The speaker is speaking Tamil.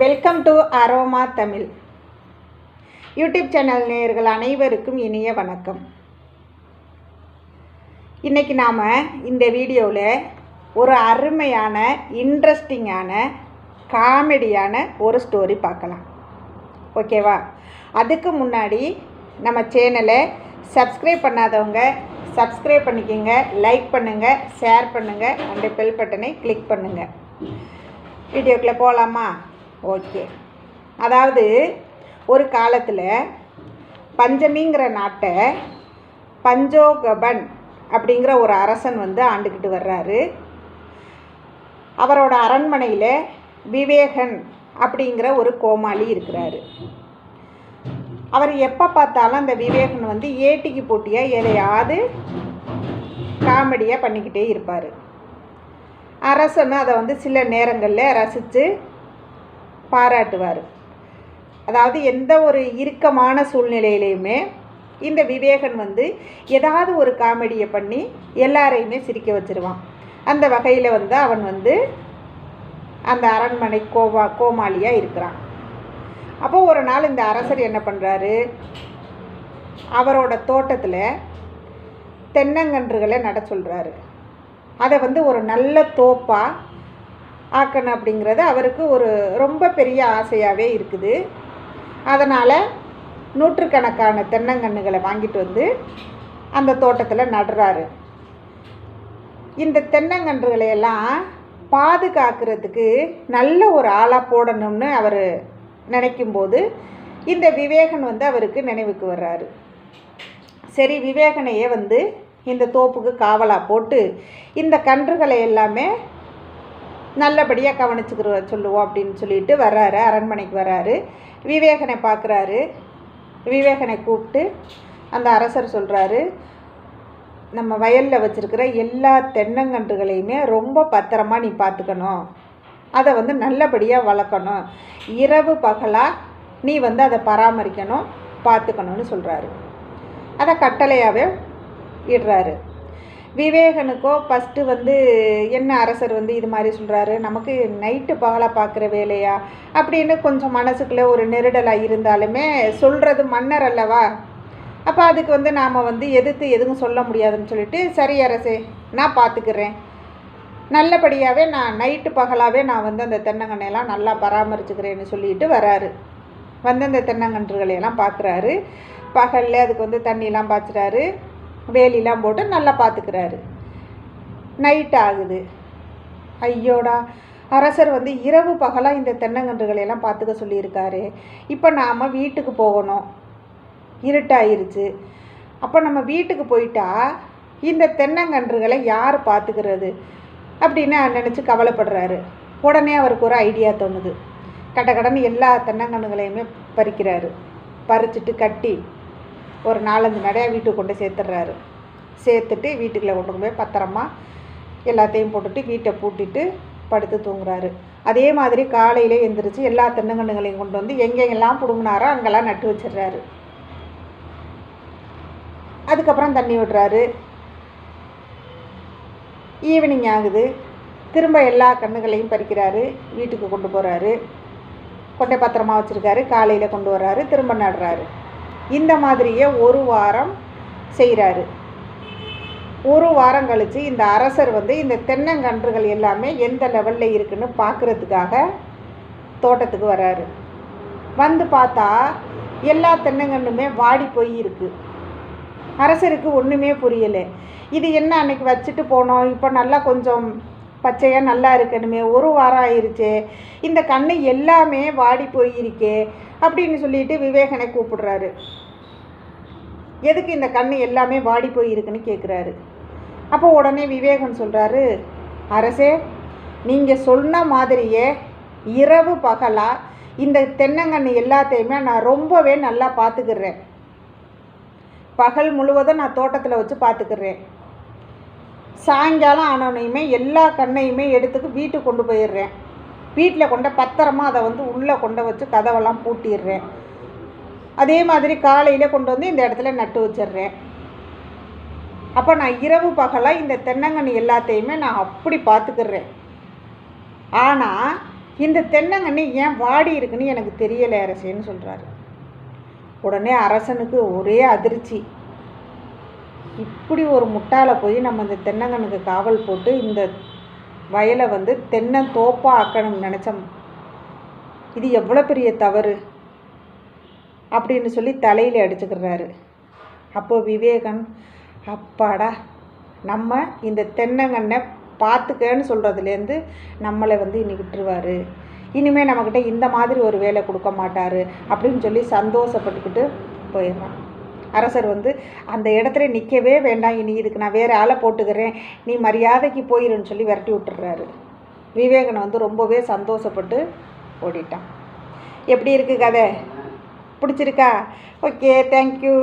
Welcome to Aroma Tamil YouTube channel நேயர்கள் அனைவருக்கும் இனிய வணக்கம். இன்றைக்கி நாம் இந்த வீடியோவில் ஒரு அருமையான இன்ட்ரெஸ்டிங்கான காமெடியான ஒரு ஸ்டோரி பார்க்கலாம். ஓகேவா அதுக்கு முன்னாடி நம்ம சேனலை சப்ஸ்கிரைப் பண்ணாதவங்க சப்ஸ்கிரைப் பண்ணிக்கோங்க லைக் பண்ணுங்கள் ஷேர் பண்ணுங்கள் அந்த பெல் பட்டனை கிளிக் பண்ணுங்கள் வீடியோக்குள்ளே போகலாமா ஓகே. அதாவது ஒரு காலத்தில் பஞ்சமிங்கிற நாட்டை பஞ்சோகபன் அப்படிங்கிற ஒரு அரசன் வந்து ஆண்டுக்கிட்டு வர்றாரு. அவரோட அரண்மனையில் விவேகன் அப்படிங்கிற ஒரு கோமாளி இருக்கிறாரு. அவர் எப்போ பார்த்தாலும் அந்த விவேகன் வந்து ஏட்டிக்கு போட்டியாக எதையாவது காமெடியாக பண்ணிக்கிட்டே இருப்பார். அரசன் அதை வந்து சில நேரங்களில் ரசித்து பாராட்டுவார். அதாவது எந்த ஒரு இறுக்கமான சூழ்நிலையிலையுமே இந்த விவேகன் வந்து ஏதாவது ஒரு காமெடியை பண்ணி எல்லாரையுமே சிரிக்க வச்சுருவான். அந்த வகையில் வந்து அவன் வந்து அந்த அரண்மனை கோவா கோமாளியாக இருக்கிறான். அப்போது ஒரு நாள் இந்த அரசர் என்ன பண்ணுறாரு அவரோட தோட்டத்தில் தென்னங்கன்றுகளை நட சொல்கிறாரு அதை வந்து ஒரு நல்ல தோப்பாக ஆக்கணும் அப்படிங்கிறது அவருக்கு ஒரு ரொம்ப பெரிய ஆசையாகவே இருக்குது. அதனால் நூற்றுக்கணக்கான தென்னங்கன்றுகளை வாங்கிட்டு வந்து அந்த தோட்டத்தில் நடுறாரு. இந்த தென்னங்கன்றுகளை எல்லாம் பாதுகாக்கிறதுக்கு நல்ல ஒரு ஆளாக போடணும்னு அவர் நினைக்கும்போது இந்த விவேகன் வந்து அவருக்கு நினைவுக்கு வர்றாரு. சரி விவேகனையே வந்து இந்த தோப்புக்கு காவலாக போட்டு இந்த கன்றுகளை எல்லாமே நல்லபடியாக கவனிச்சுக்கிற சொல்லுவோம் அப்படின்னு சொல்லிட்டு வர்றாரு. அரண்மனைக்கு வர்றாரு. விவேகனை பார்க்குறாரு விவேகனை கூப்பிட்டு அந்த அரசர் சொல்கிறாரு நம்ம வயலில் வச்சுருக்கிற எல்லா தென்னங்கன்றுகளையுமே ரொம்ப பத்திரமா நீ பார்த்துக்கணும் அதை வந்து நல்லபடியாக வளர்க்கணும். இரவு பகலாக நீ வந்து அதை பராமரிக்கணும் பார்த்துக்கணும்னு சொல்கிறாரு அதை கட்டளையாகவே இடுறாரு. விவேகனுக்கோ ஃபஸ்ட்டு வந்து என்ன அரசர் வந்து இது மாதிரி சொல்கிறாரு நமக்கு நைட்டு பகலாக பார்க்குற வேலையா? அப்படின்னு கொஞ்சம் மனசுக்குள்ளே ஒரு நெருடலாக இருந்தாலுமே சொல்கிறது மன்னர் அல்லவா? அப்போ அதுக்கு வந்து நாம் வந்து எதிர்த்து எதுவும் சொல்ல முடியாதுன்னு சொல்லிட்டு சரி அரசே நான் பார்த்துக்கிறேன் நல்லபடியாகவே நான் நைட்டு பகலாகவே நான் வந்து அந்த தென்னங்கன்னையெல்லாம் நல்லா பராமரிச்சுக்கிறேன்னு சொல்லிட்டு வராரு. வந்து அந்த தென்னங்கன்றுகளையெல்லாம் பார்க்குறாரு பகலில் அதுக்கு வந்து தண்ணியெலாம் பாய்ச்சுறாரு. வேலிலாம் போட்டு நல்லா பார்த்துக்கிறாரு. நைட் ஆகுது. ஐயோடா அரசர் வந்து இரவு பகலாக இந்த தென்னங்கன்றுகளையெல்லாம் பார்த்துக்க சொல்லியிருக்காரு. இப்போ நாம் வீட்டுக்கு போகணும். இருட்டாயிருச்சு. அப்போ நம்ம வீட்டுக்கு போயிட்டா இந்த தென்னங்கன்றுகளை யார் பார்த்துக்கிறது அப்படின்னு நினச்சி கவலைப்படுறாரு. உடனே அவருக்கு ஒரு ஐடியா தோணுது. கட கடன் எல்லா தென்னங்கன்றுகளையுமே பறிக்கிறாரு. பறிச்சுட்டு கட்டி ஒரு நாலஞ்சு நடையாக வீட்டுக்கு கொண்டு சேர்த்துட்றாரு. சேர்த்துட்டு வீட்டுக்குள்ளே கொண்டு போய் பத்திரமா எல்லாத்தையும் போட்டுட்டு வீட்டை பூட்டிட்டு படுத்து தூங்குறாரு. அதே மாதிரி காலையிலே எந்திரிச்சு எல்லா தென்னங்கன்னுகளையும் கொண்டு வந்து எங்கெங்கெல்லாம் பிடுங்கினாரோ அங்கெல்லாம் நட்டு வச்சிடுறாரு. அதுக்கப்புறம் தண்ணி விடுறாரு. ஈவினிங் ஆகுது. திரும்ப எல்லா கண்ணுகளையும் பறிக்கிறாரு. வீட்டுக்கு கொண்டு போகிறாரு கொண்டை பத்திரமா வச்சுருக்காரு. காலையில் கொண்டு வர்றாரு. திரும்ப நடுறாரு. இந்த மாதிரியே ஒரு வாரம் செய்கிறாரு ஒரு வாரம் கழித்து இந்த அரசர் வந்து இந்த தென்னங்கன்றுகள் எல்லாமே எந்த லெவலில் இருக்குன்னு பார்க்குறதுக்காக தோட்டத்துக்கு வராரு. வந்து பார்த்தா எல்லா தென்னங்கன்றுமே வாடி போய் இருக்குது அரசருக்கு ஒன்றுமே புரியலை. இது என்ன அன்னைக்கு வச்சுட்டு போனோம்? இப்போ நல்லா கொஞ்சம் பச்சையாக நல்லா இருக்கணுமே ஒரு வாரம் ஆயிடுச்சு இந்த கண்ணு எல்லாமே வாடி போயிருக்கே அப்படின்னு சொல்லிட்டு விவேகனை கூப்பிடுறாரு. எதுக்கு இந்த கண்ணு எல்லாமே வாடி போயிருக்குன்னு கேட்குறாரு அப்போ உடனே விவேகன் சொல்கிறாரு அரசே நீங்கள் சொன்ன மாதிரியே இரவு பகலாக இந்த தென்னங்கன்று எல்லாத்தையுமே நான் ரொம்பவே நல்லா பார்த்துக்கிறேன் பகல் முழுவதும் நான் தோட்டத்தில் வச்சு பார்த்துக்கிறேன் சாயங்காலம் ஆனவனையுமே எல்லா கண்ணையுமே எடுத்துக்கு வீட்டுக்கு கொண்டு போயிடுறேன். வீட்டில் கொண்ட பத்திரமா அதை வந்து உள்ளே கொண்டு வச்சு கதவெல்லாம் பூட்டிடுறேன். அதே மாதிரி காலையில் கொண்டு வந்து இந்த இடத்துல நட்டு வச்சிடுறேன். அப்போ நான் இரவு பகலாக இந்த தென்னங்கன்று எல்லாத்தையுமே நான் அப்படி பார்த்துக்கிறேன். ஆனால் இந்த தென்னங்கன்று ஏன் வாடி இருக்குன்னு எனக்கு தெரியலை அரசேன்னு சொல்கிறாரு உடனே அரசனுக்கு ஒரே அதிர்ச்சி. இப்படி ஒரு முட்டாளை போய் நம்ம இந்த தென்னங்கன்னுக்கு காவல் போட்டு இந்த வயலை வந்து தென்னந்தோப்பாக ஆக்கணும்னு நினச்சோம். இது எவ்வளோ பெரிய தவறு? அப்படின்னு சொல்லி தலையில் அடிச்சுக்கிறாரு. அப்போது விவேகன் அப்பாடா நம்ம இந்த தென்னங்கண்ணை பார்த்துக்கன்னு சொல்கிறதுலேருந்து நம்மளை வந்து இனி விட்டுருவார். இனிமேல் நம்மக்கிட்ட இந்த மாதிரி ஒரு வேலை கொடுக்க மாட்டார். அப்படின்னு சொல்லி சந்தோஷப்பட்டுக்கிட்டு போயிடுறான். அரசர் வந்து அந்த இடத்துல நிற்கவே வேண்டாம் இனி இதுக்கு நான் வேறு ஆளை போட்டுக்கிறேன். நீ மரியாதைக்கு போயிருன்னு சொல்லி விரட்டி விட்டுறாரு. விவேகன் வந்து ரொம்பவே சந்தோஷப்பட்டு ஓடிட்டான். எப்படி இருக்குது கதை? பிடிச்சிருக்கா? Okay thank you